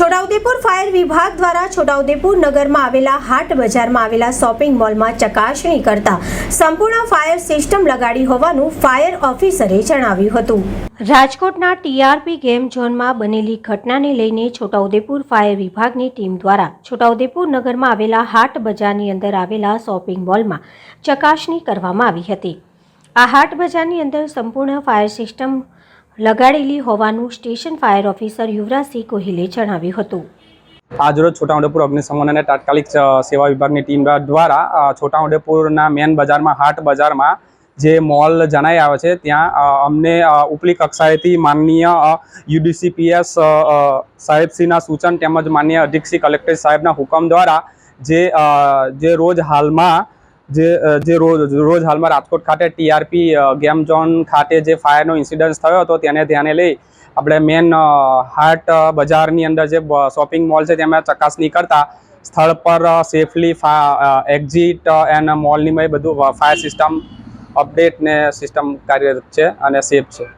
Chhota Udepur fire વિભાગ દ્વારા છોટાઉદેપુર નગરમાં આવેલા હાટ બજારમાં આવેલા શોપિંગ મોલમાં ચકાસણી કરતા સંપૂર્ણ ફાયર સિસ્ટમ લગાડી હોવાનું ફાયર ઓફિસરે જણાવ્યું હતું. રાજકોટના ટીઆરપી ગેમ ઝોનમાં બનેલી ઘટનાને લઈને છોટાઉદેપુર ફાયર વિભાગની ટીમ દ્વારા છોટાઉદેપુર નગરમાં આવેલા હાટ બજારની અંદર આવેલા શોપિંગ મોલમાં ચકાસણી કરવામાં આવી હતી. આ હાટ બજારની અંદર સંપૂર્ણ ફાયર સિસ્ટમ લગાડેલી હોવાનું સ્ટેશન ફાયર ઓફિસર યુવરાજસિંહ કોહિલે જણાવ્યું હતું. આજરોજ છોટાઉદેપુર અગ્નિશમન અને તાત્કાલિક સેવા વિભાગની ટીમ દ્વારા છોટાઉદેપુરના મેન બજારમાં, હાટ બજારમાં જે મોલ જણાઈ આવે છે, ત્યાં અમને ઉપલી કક્ષાએથી માનનીય યુડીસીપીએસ સાહેબશ્રીના સૂચન તેમજ માનનીય અધિક્ષી કલેક્ટર સાહેબના હુકમ દ્વારા જે જે રોજ હાલમાં જે જે રોજ રોજ હાલમાં રાજકોટ ખાતે ટીઆરપી ગેમ ઝોન ખાતે જે ફાયરનો ઇન્સિડન્સ થયો હતો તેને ધ્યાને લઈ આપણે મેન હાટ બજારની અંદર જે શોપિંગ મોલ છે તેમાં ચકાસણી કરતા સ્થળ પર સેફલી એક્ઝિટ એન્ડ મોલની બધું ફાયર સિસ્ટમ અપડેટ ને સિસ્ટમ કાર્યરત છે અને સેફ છે.